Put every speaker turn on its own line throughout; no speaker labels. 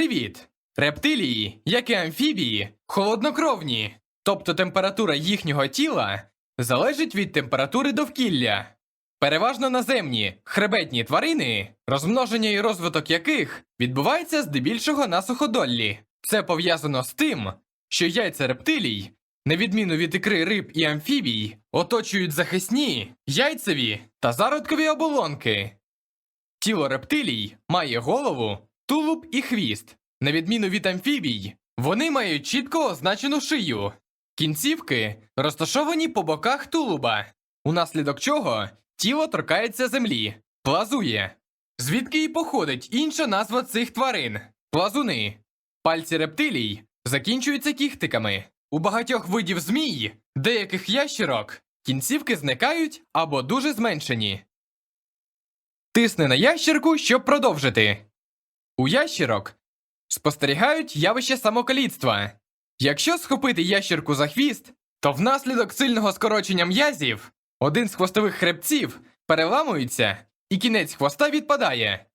Привіт! Рептилії, як і амфібії, холоднокровні, тобто температура їхнього тіла залежить від температури довкілля. Переважно наземні, хребетні тварини, розмноження і розвиток яких відбувається здебільшого на суходоллі. Це пов'язано з тим, що яйця рептилій, на відміну від ікри риб і амфібій, оточують захисні, яйцеві та зародкові оболонки. Тіло рептилій має голову, тулуб і хвіст. На відміну від амфібій, вони мають чітко означену шию. Кінцівки розташовані по боках тулуба, унаслідок чого тіло торкається землі, плазує. Звідки і походить інша назва цих тварин плазуни. Пальці рептилій закінчуються кіхтиками. У багатьох видів змій, деяких ящерок, кінцівки зникають або дуже зменшені. Тисни на ящерку, щоб продовжити. У ящерок спостерігають явище самокаліцтва. Якщо схопити ящерку за хвіст, то внаслідок сильного скорочення м'язів один з хвостових хребців переламується і кінець хвоста відпадає.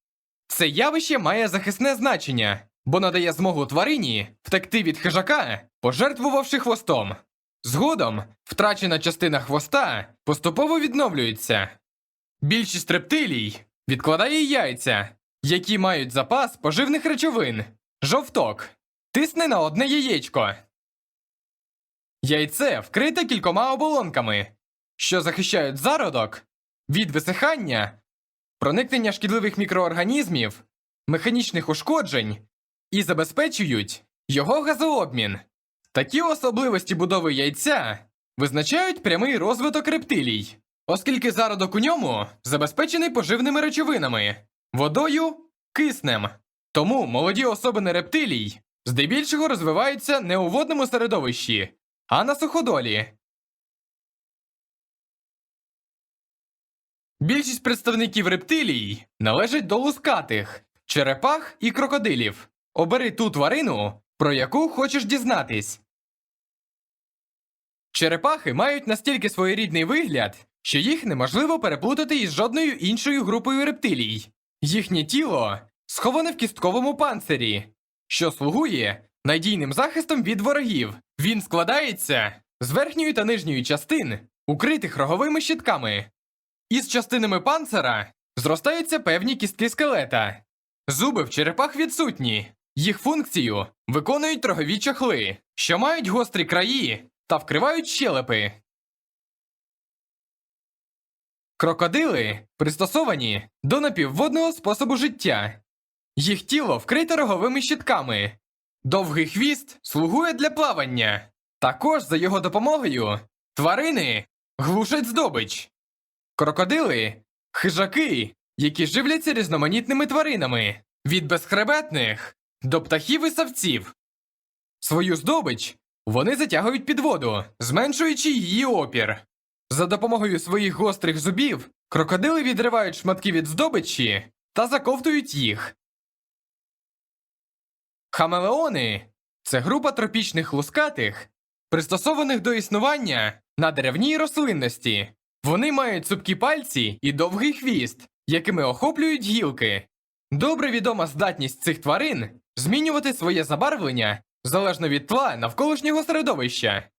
Це явище має захисне значення, бо надає змогу тварині втекти від хижака, пожертвувавши хвостом. Згодом втрачена частина хвоста поступово відновлюється. Більшість рептилій відкладає яйця, які мають запас поживних речовин. Жовток. Тисне на одне яєчко. Яйце вкрите кількома оболонками, що захищають зародок від висихання, проникнення шкідливих мікроорганізмів, механічних ушкоджень і забезпечують його газообмін. Такі особливості будови яйця визначають прямий розвиток рептилій, оскільки зародок у ньому забезпечений поживними речовинами, водою, киснем. Тому молоді особини рептилій здебільшого розвиваються не у водному середовищі, а на суходолі. Більшість представників рептилій належать до лускатих, черепах і крокодилів. Обери ту тварину, про яку хочеш дізнатись. Черепахи мають настільки своєрідний вигляд, що їх неможливо переплутати із жодною іншою групою рептилій. Їхнє тіло сховане в кістковому панцирі, що слугує надійним захистом від ворогів. Він складається з верхньої та нижньої частин, укритих роговими щитками. Із частинами панцира зростаються певні кістки скелета. Зуби в черепах відсутні. Їх функцію виконують рогові чохли, що мають гострі краї та вкривають щелепи. Крокодили пристосовані до напівводного способу життя. Їх тіло вкрите роговими щитками. Довгий хвіст слугує для плавання. Також за його допомогою тварини глушать здобич. Крокодили хижаки, які живляться різноманітними тваринами від безхребетних до птахів і савців. Свою здобич вони затягують під воду, зменшуючи її опір. За допомогою своїх гострих зубів крокодили відривають шматки від здобичі та заковтують їх. Хамелеони це група тропічних лускатих, пристосованих до існування на деревній рослинності. Вони мають цупкі пальці і довгий хвіст, якими охоплюють гілки. Добре відома здатність цих тварин змінювати своє забарвлення залежно від тла навколишнього середовища.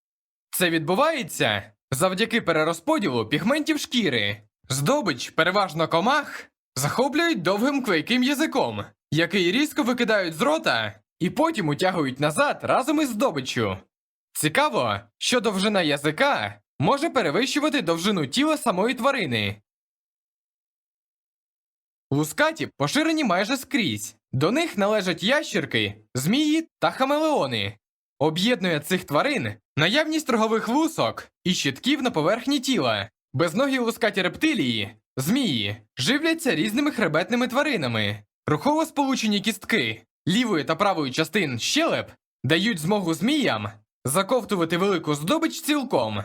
Це відбувається завдяки перерозподілу пігментів шкіри. Здобич, переважно комах, захоплюють довгим клейким язиком, який різко викидають з рота і потім утягують назад разом із здобиччю. Цікаво, що довжина язика може перевищувати довжину тіла самої тварини. Лускаті поширені майже скрізь. До них належать ящірки, змії та хамелеони. Об'єднує цих тварин наявність рогових лусок і щитків на поверхні тіла. Безногі лускаті рептилії, змії, живляться різними хребетними тваринами. Рухово сполучені кістки лівої та правої частин щелеп дають змогу зміям заковтувати велику здобич цілком.